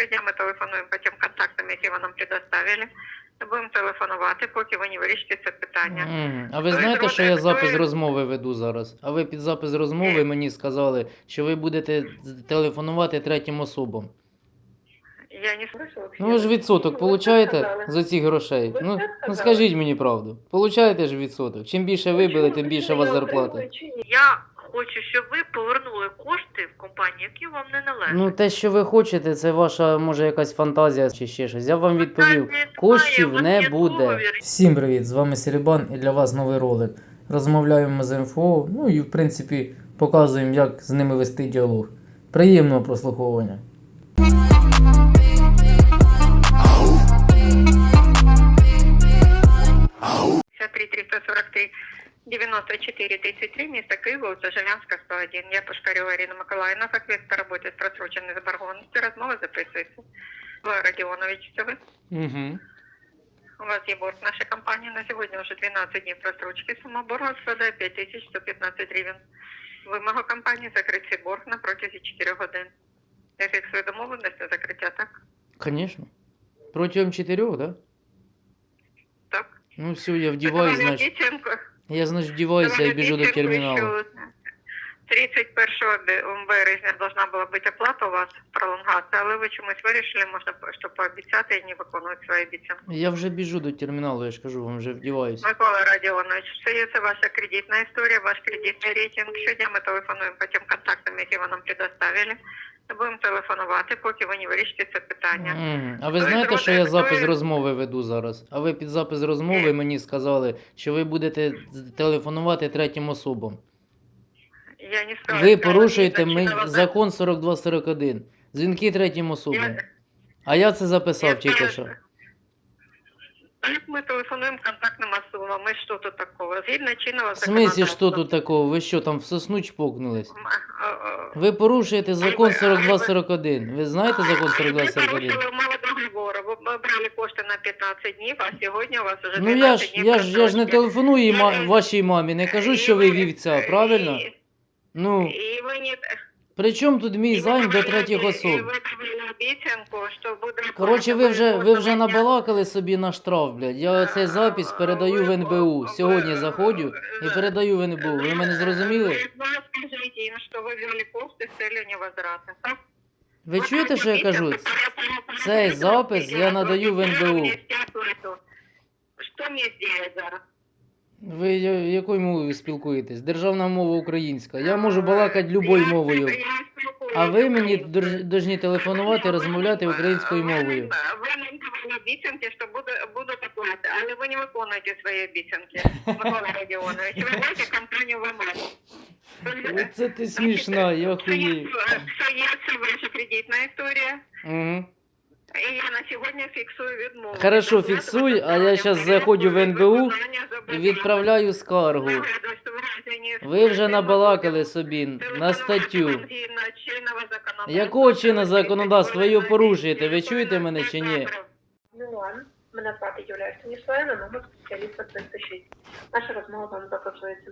Щодня ми телефонуємо по тим контактам, які ви нам предоставили. Ми будемо телефонувати, поки ви не вирішите це питання. Мгм. А ви знаєте, що я запис розмови веду зараз? А ви під запис розмови мені сказали, що ви будете з- телефонувати третім особам. Я не слышала. Ну ви ж відсоток получаєте з оцих грошей. Ну, ну скажіть мені правду. Получаєте ж відсоток. Чим більше вибили, тим більше у вас зарплата. Я хочу, щоб ви повернули кошти в компанію, які вам не належать. Ну, те, що ви хочете, це ваша, може, якась фантазія чи ще щось. Я вам відповів. Коштів не буде. Всім привіт! З вами Серебан і для вас новий ролик. Розмовляємо з МФО, ну і в принципі показуємо, як з ними вести діалог. Приємного прослуховування. 53 343 94 33, место Киева, улица Желянская, 101. Я Пушкарева Ирина Миколаївна, фахівець по роботі з просроченою заборгованістю. Розмова записується. Ви, Родіонович, це ви? Угу. У вас є борг нашей компании. На сегодня уже 12 дней просрочки. Сумма борга складає 5115 гривень. Вимога компанії закрити цей борг на протязі 4 годин. Я фіксую домовленість на закриття, так? Звісно. Протягом чотирьох, да? Так. Ну все, я Давай значить. Я, значить, вдіваюся і біжу до терминала. терміналу. Що 31 березня должна була бути оплата у вас, пролонгація, але ви чомусь вирішили, можна що пообіцяти і не виконувати свої обіцянки. Я вже біжу до терміналу, я ж кажу, вам вже вдіваюсь. Микола Радіонович, є це ваша кредитна історія, ваш кредитний рейтинг. Щодня ми телефонуємо по тим контактам, які ви нам предоставили. Ми будемо телефонувати, поки ви не вирішите це питання. Мгм. А ви знаєте, що я запис розмови веду зараз? А ви під запис розмови мені сказали, що ви будете телефонувати третім особам. Я не сказала, Ви порушуєте ми... закон 4241. Дзвінки третім особам. Я- А я це записав Я тільки що. Ми телефонуємо контактним особам. Ми що тут такого? Згідно чинного В смислі, що тут такого? Ви що там в сосну чпокнулись? Ви порушуєте закон ви- 4241. Ви знаєте закон Ви 4241? порушили умови договору. Ви брали кошти на 15 днів, а сьогодні у вас вже 12 Ну я ж я ж я ж не телефоную вашій мамі, не кажу, що ви вівця, правильно? Ну, і не... при чому тут мій займ до третіх обіцянку, що буде... Коротше, ви вже ви вже набалакали собі на штраф, блядь. Я цей запис передаю в НБУ. Сьогодні заходжу і передаю в НБУ. Ви мене зрозуміли? Ви скажіть їм, що ви взяли кошти з целью невозврата. Так? Ви чуєте, що я кажу? Цей запис я надаю в НБУ. Що мені зробити зараз? Ви якою мовою спілкуєтесь? Державна мова українська. Я можу балакати любою мовою. А ви мені должні телефонувати, розмовляти українською мовою. Ви мені давали обіцянки, що буде, буде оплата, але ви не виконуєте свої обіцянки, Микола Радіонович. Ви знаєте компанію ВМС. Оце ти смішна, я хуєю. це є це ваша кредитна історія. Угу. Я на сьогодні фіксую відмову. Хорошо, фіксуй, а я щас заходжу в НБУ І відправляю скаргу. Ви вже набалакали собі на статтю. Якого чинного законодавства ви його порушуєте? Ви чуєте мене чи ні? Мене звати Юлія Станіславівна, номер спеціаліста 306. Наша розмова вам записується.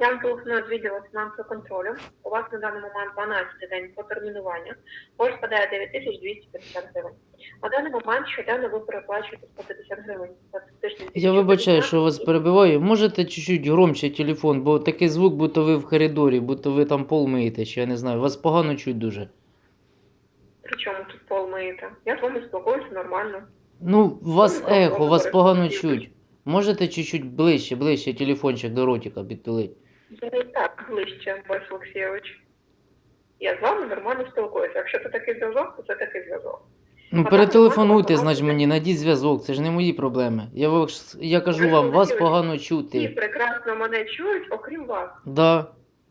Я вам телефоную з відділу фінансового контролю. У вас на даний момент 12 день по термінування. Борг складає 9250 гривень. На даний момент щоденно ви переплачуєте 150 гривень. за тиждень. Я вибачаю, що вас перебиваю. Можете чуть-чуть громче телефон, бо такий звук, будто ви в коридорі, будто ви там пол миєте, чи я не знаю. Вас погано чуть дуже. При чому тут пол миєте? Я з вами спілкуюся нормально. Ну, у вас ехо, вас погано чуть. Можете чуть-чуть ближче, ближче телефончик до ротика підтулить. Я і так ближче, Борис Олексійович. Я з вами нормально спілкуюся. Якщо це такий зв'язок, то це такий зв'язок. Ну, А перетелефонуйте, значить, мені, найдіть зв'язок, це ж не мої проблеми. Я, я кажу вам, вас погано Всі чути. прекрасно мене чують, окрім вас. Да.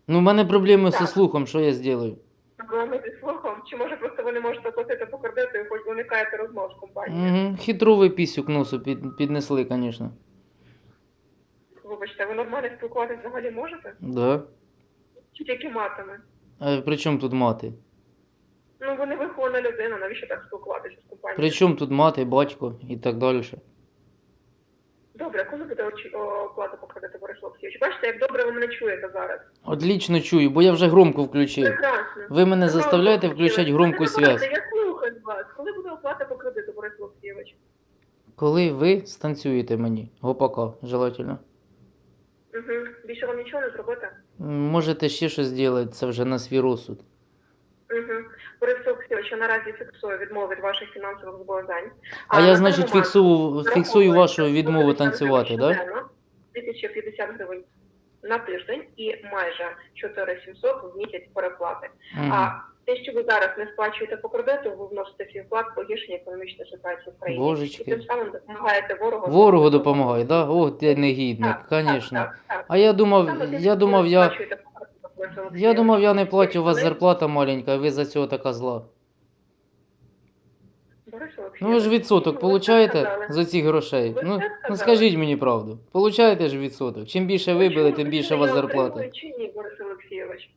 Ну, в мене проблеми зі слухом, що я зроблю? Зі слухом, чи може просто ви не можете оплатити по кредиту і хоч уникаєте розмов з компанією? Угу. Хитровий пісюк носу під, піднесли, звісно. Вибачте, ви нормально спілкуватися взагалі можете? Да. Чи тільки матами? А при чому тут мати? Ну ви не вихована людина, навіщо так спілкуватися з компанією? При чому тут мати, батько і так далі? Добре, коли буде оплата по кредиту, Борис Олексійович? Бачите, як добре ви мене чуєте зараз. Отлично чую, бо я вже громко включив. Прекрасно. Ви мене заставляєте включати громку связь. Я слухаю вас. Коли буде оплата по кредиту, Борис Олексійович? Коли ви станцюєте мені, гопака, желательно. Угу. Більше вам нічого не зробити? Можете ще щось зробити, це вже на свій розсуд. Угу. Борис Олексійович, я наразі фіксую відмову від ваших фінансових зобов'язань. А я, значить, фіксую, фіксую вашу відмову танцювати, так? Да? щоденно, 1050 гривень на тиждень і майже 4700 в місяць переплати. Мгм. А те, що ви зараз не сплачуєте по кредиту, ви вносите свій вклад погіршення економічної ситуації в країні. І тим самим допомагаєте ворогу. Ворогу допомагає, да? О, ти негідник, Так, звісно. А я думав, Саме я думав, я. Я думав, я не плачу, у вас зарплата маленька, а ви за цього така зла. Ну ви ж відсоток ви получаєте за ці грошей. Ну, ну скажіть мені правду. Получаєте ж відсоток. Чим більше вибили, тим більше у вас зарплата. Чи ні, Борис Олексійович?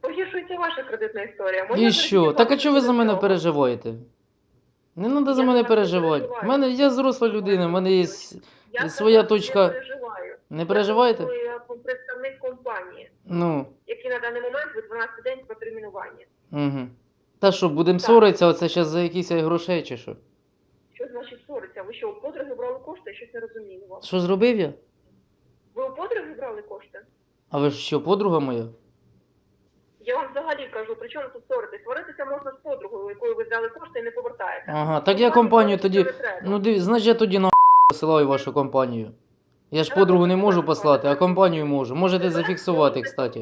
Погіршується ваша кредитна історія. І що? Так а чого ви за мене переживаєте? Не треба за мене переживати. У мене я зросла людина, в мене є. Я своя точка- Не переживаю. Не переживаєте? Я Я представник компанії, Ну. який на даний момент ви 12 день по термінуванні. Угу. Та що, будемо Так. ссоритися, оце зараз за якісь грошей чи що? Що значить ссориться? Ви що, у подруги брали кошти? Я щось не розумію вам. Що зробив я? Ви у подруги брали кошти? А ви ж що, подруга моя? Я вам взагалі кажу, при чому тут ссоритись? Сваритися можна з подругою, у якої ви взяли кошти і не повертаєте. Ага, так я компанію тоді. Ну диві, значить я тоді на посилаю вашу компанію. Я ж подругу не можу послати. а компанію можу. Можете зафіксувати, кстати.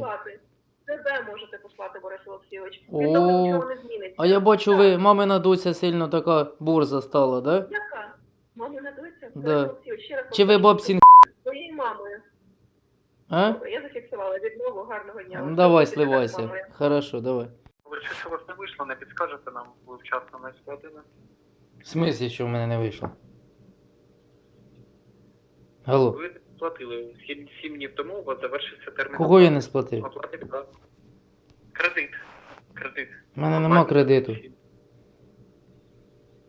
Себе можете послати, Борис Олексійович. О, Від того нічого не зміниться. А я бачу, Так. ви мамина доця сильно така борза стала, да? Яка? Мамина доця? Да. Борис Олексійович, ще раз Чи ви бабцін Своєю мамою. а? Добре, я зафіксувала відмову, гарного дня. Ну, Давай, так сливайся. Хорошо, давай. Ви щось у вас не вийшло, не підскажете нам, ви вчасно не сплатили? В смислі, що в мене не вийшло? Алло, Ви сплатили. Сім, сім днів тому у вас завершився термін. кого я не сплатив? Оплати відразу. Кредит. Кредит. У мене нема кредиту.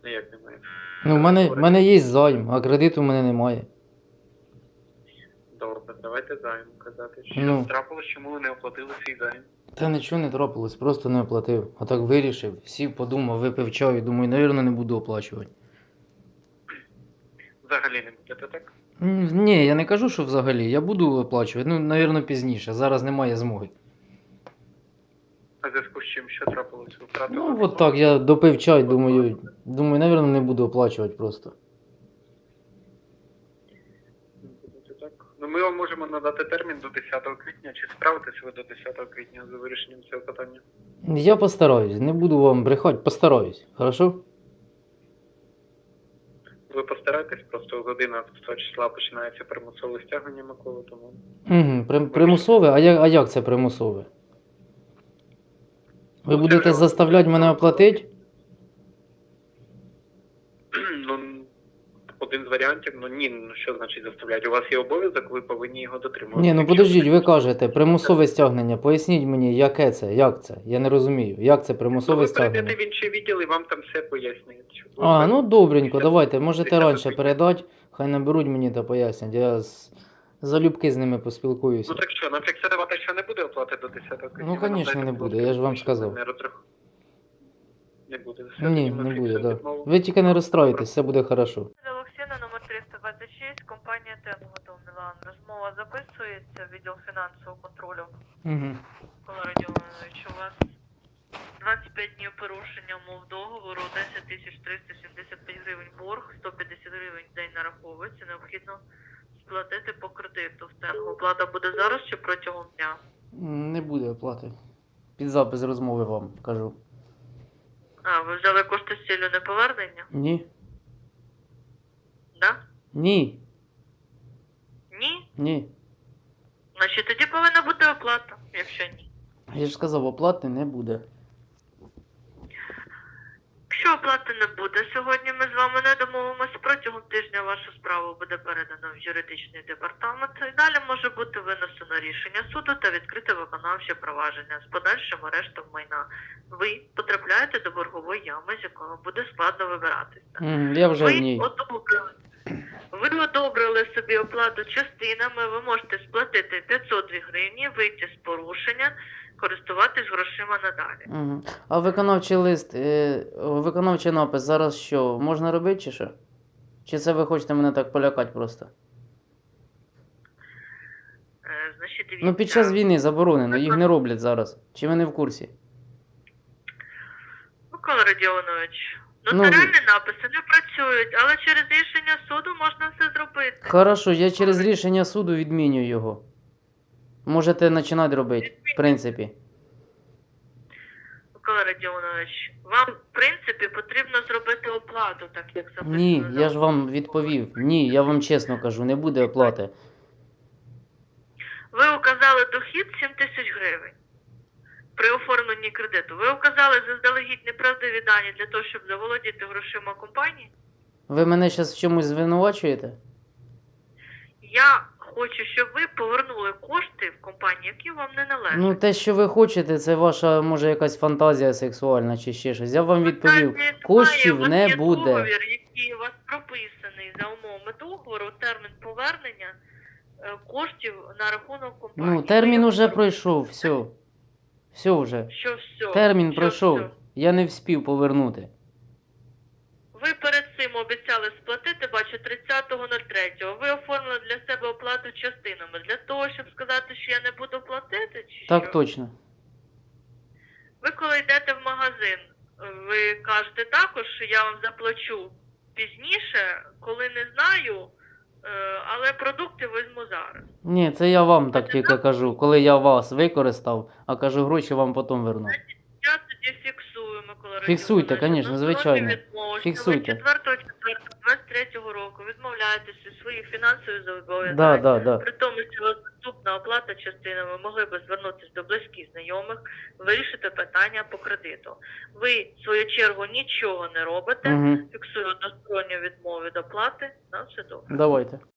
Ну немає? Ну, в мене, в мене є займ, а кредиту в мене немає. Добре, давайте займ казати. Що Ну. трапилось, чому ви не оплатили свій займ? Та нічого не трапилось, просто не оплатив. А так вирішив, сів, подумав, випив чаю, думаю, навірно, не буду оплачувати. Взагалі не будете, так? М, Ні, я не кажу, що взагалі. Я буду оплачувати, ну, навірно, пізніше. Зараз немає змоги. А в зв'язку з чим, що трапилось? Ви втратили? Ну, от так, я допив чай, думаю, думаю, навірно, не буду оплачувати просто. Ну ми вам можемо надати термін до 10 квітня. Чи справитесь ви до 10 квітня з вирішенням цього питання? Я постараюсь, не буду вам брехати, постараюсь. Хорошо? Ви постарайтесь, просто з 11 числа починається примусове стягнення Миколи, тому Угу, прим, примусове? А як, а як це примусове? Ви Ну, будете заставляти мене оплатити? ну, один з варіантів, ну ні, ну що значить заставляти? У вас є обов'язок, ви повинні його дотримуватися. Ні, ну Якщо подождіть, ви кажете, примусове стягнення. Поясніть мені, яке це, як це? Я не розумію. Як це Ну, примусове ви стягнення? перейдете в інший відділ і вам там все пояснюють. А, ну добренько, давайте, можете раніше передати, хай наберуть мені та пояснять. Я з... залюбки з ними поспілкуюся. Ну так що, нам фіксувати, що не буде оплати до 10 квітня? Ну, дайте не буде, я ж вам сказав. Не, буде. Все, Ні, не буде, так. Ви тільки не розстроїтесь, все буде хорошо. Олексіна, номер 326, компанія Тенготов Мілан. Розмова записується, відділ фінансового контролю. Угу. Микола Радіонович, у вас 25 днів порушення умов договору, 10 тисяч 375 гривень борг, 150 гривень в день нараховується. Необхідно сплатити по кредиту в Тенгу. Оплата буде зараз чи протягом дня? Не буде оплати. Під запис розмови вам кажу. А, ви взяли кошти з цілю неповернення? Ні. Да? Ні. Ні? Ні. Значить тоді повинна бути оплата, якщо ні. Я ж сказав, оплати не буде. Якщо оплати не буде, сьогодні ми з вами не домовимося. Протягом тижня вашу справу буде передано в юридичний департамент. І далі може бути винесено рішення суду та відкрите виконавче провадження з подальшим арештом майна. Ви потрапляєте до боргової ями, з якого буде складно вибиратися. Я вже Ви одумали, Ви одобрили собі оплату частинами, ви можете сплатити 502 гривні, вийти з порушення, користуватись грошима надалі. Угу. А виконавчий лист, е, виконавчий напис зараз що? Можна робити чи що? Чи це ви хочете мене так полякати просто? Е, значить, дивіться. Ну під час війни заборонено, їх не роблять зараз. Чи ви не в курсі? Микола Радіонович, Ну, нотаріальні написи не працюють, але через рішення суду можна все зробити. Хорошо, я через рішення суду відміню його. Можете починати робити, в принципі. Микола Радіонович, вам, в принципі, потрібно зробити оплату, так як записано. Ні, я ж вам відповів. Ні, я вам чесно кажу, не буде оплати. Ви указали дохід 7 тисяч гривень при оформленні кредиту. Ви указали заздалегідь неправдиві дані для того, щоб заволодіти грошима компанії. Ви мене зараз в чомусь звинувачуєте? Я хочу, щоб ви повернули кошти в компанії, які вам не належать. Ну, те, що ви хочете, це ваша, може, якась фантазія сексуальна чи ще щось. Я вам відповів, Фантазії коштів немає, у не вас є буде. договір, який у вас прописаний за умовами договору, термін повернення е, коштів на рахунок компанії. Ну, термін Ви уже пройшов, все. Все вже. Що все? Термін Що пройшов. все? Я не вспів повернути. Ви перед цим обіцяли сплатити, бачу, 30.03. Ви оформили для себе оплату частинами для того, щоб сказати, що я не буду платити, чи Так що? точно. Ви коли йдете в магазин, ви кажете також, що я вам заплачу пізніше, коли не знаю, е, але продукти візьму зараз. Ні, це я вам так тільки кажу, коли я вас використав, а кажу, гроші вам потім верну. Я тоді фіксую, Микола Фіксуйте, конечно, звичайно. Фіксуйте. Що ви 4.4.23 року відмовляєтеся від своїх фінансових зобов'язань. Да, да, да. При тому, що наступна оплата частини, ви могли би звернутися до близьких знайомих, вирішити питання по кредиту. Ви, в свою чергу, нічого не робите, Угу. фіксую односторонню відмову від оплати, на все добре. Давайте.